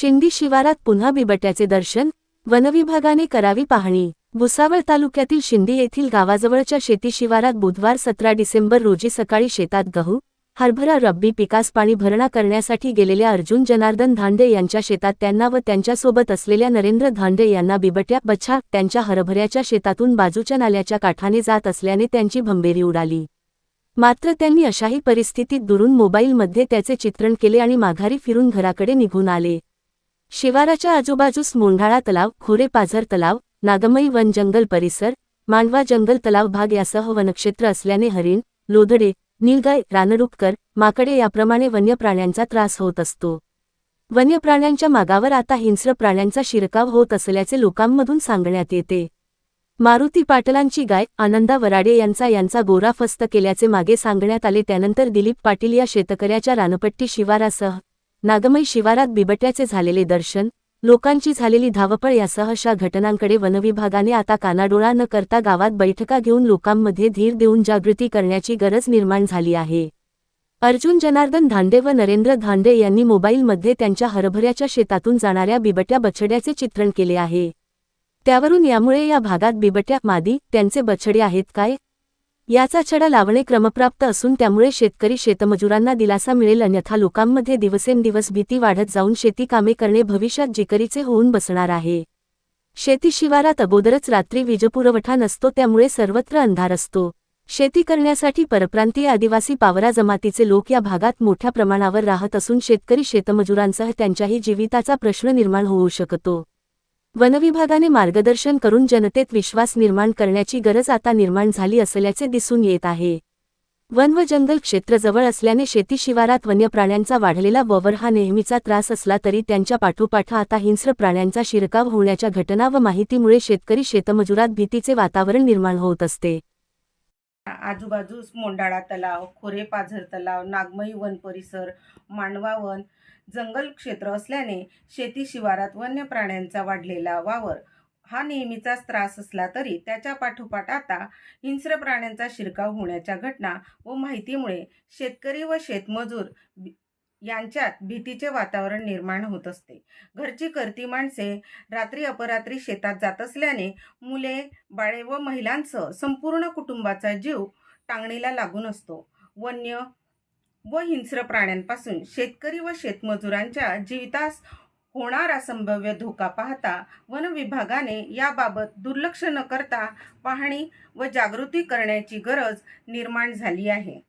शिंदी शिवारात पुन्हा बिबट्याचे दर्शन वनविभागाने करावी पाहणी. भुसावळ तालुक्यातील शिंदी येथील गावाजवळच्या शेती शिवारात बुधवार सतरा डिसेंबर रोजी सकाळी शेतात गहू हरभरा रब्बी पिकास पाणी भरणा करण्यासाठी गेलेल्या अर्जुन जनार्दन धांडे यांच्या शेतात त्यांना व त्यांच्यासोबत असलेल्या नरेंद्र धांडे यांना बिबट्या बच्छा त्यांच्या हरभऱ्याच्या शेतातून बाजूच्या नाल्याच्या काठाने जात असल्याने त्यांची भंबेरी उडाली. मात्र त्यांनी अशाही परिस्थितीत दुरून मोबाईलमध्ये त्याचे चित्रण केले आणि माघारी फिरून घराकडे निघून आले. शिवाराच्या आजूबाजूस मोंढाळा तलाव खोरे पाझर तलाव नागमई वन जंगल परिसर मांडवा जंगल तलाव भाग यासह वनक्षेत्र असल्याने हरिण लोधडे नीलगाय रानरुपकर माकडे याप्रमाणे वन्य प्राण्यांचा त्रास होत असतो. वन्य प्राण्यांच्या मागावर आता हिंस्र प्राण्यांचा शिरकाव होत असल्याचे लोकांमधून सांगण्यात येते. मारुती पाटलांची गाय आनंदा वराडे यांचा यांचा गोरा फस्त केल्याचे मागे सांगण्यात आले त्यानंतर दिलीप पाटील या शेतकऱ्याच्या रानपट्टी शिवारासह नागमय शिवारात बिबट्याचे झालेले दर्शन लोकांची झालेली धावपळ यासह अशा घटनांकडे वनविभागाने आता कानाडोळा न करता गावात बैठका घेऊन लोकांमध्ये धीर देऊन जागृती करण्याची गरज निर्माण झाली आहे. अर्जुन जनार्दन धांडे व नरेंद्र धांडे यांनी मोबाईलमध्ये त्यांच्या हरभऱ्याच्या शेतातून जाणाऱ्या बिबट्या बछड्याचे चित्रण केले आहे. त्यावरून यामुळे या भागात बिबट्या मादी त्यांचे बछडे आहेत काय? याचा छडा लावणे क्रमप्राप्त असून त्यामुळे शेतकरी शेतमजुरांना दिलासा मिळेल अन्यथा लोकांमध्ये दिवसेंदिवस भीती वाढत जाऊन शेती कामे करणे भविष्यात जिकरीचे होऊन बसणार आहे. शेती शिवारात अगोदरच रात्री वीजपुरवठा नसतो त्यामुळे सर्वत्र अंधार असतो. शेती करण्यासाठी परप्रांतीय आदिवासी पावरा जमातीचे लोक या भागात मोठ्या प्रमाणावर राहत असून शेतकरी शेतमजुरांसह त्यांच्याही जीविताचा प्रश्न निर्माण होऊ शकतो. वनविभागाने मार्गदर्शन करून जनतेत विश्वास निर्माण करण्याची गरज आता निर्माण झाली असल्याचे दिसून येत आहे. वन व जंगल क्षेत्र जवळ असल्याने शेती शिवारात वन्य प्राण्यांचा वाढलेला ववर हा नेहमीचा त्रास असला तरी त्यांच्या पाठोपाठ आता हिंस्र प्राण्यांचा शिरकाव होण्याच्या घटना व माहितीमुळे शेतकरी शेतमजुरात भीतीचे वातावरण निर्माण होत असते. आजूबाजूस मोंडाळा तलाव खोरे पाझर तलाव नागमई वन परिसर मांडवा वन जंगल क्षेत्र असल्याने शेती शिवारात वन्य प्राण्यांचा वाढलेला वावर. हा नेहमीचाच त्रास असला तरी त्याच्या पाठोपाठ आता हिंस्र प्राण्यांचा शिरकाव होण्याच्या घटना व माहितीमुळे शेतकरी व शेतमजूर यांच्यात भीतीचे वातावरण निर्माण होत असते. घरची करती माणसे रात्री अपरात्री शेतात जात असल्याने मुले बाळे व महिलांसह संपूर्ण कुटुंबाचा जीव टांगणीला लागून असतो. वन्य व हिंस्र प्राण्यांपासून शेतकरी व शेतमजुरांच्या जीवितास होणारा संभाव्य धोका पाहता वन विभागाने याबाबत दुर्लक्ष न करता पाहणी व जागृती करण्याची गरज निर्माण झाली आहे.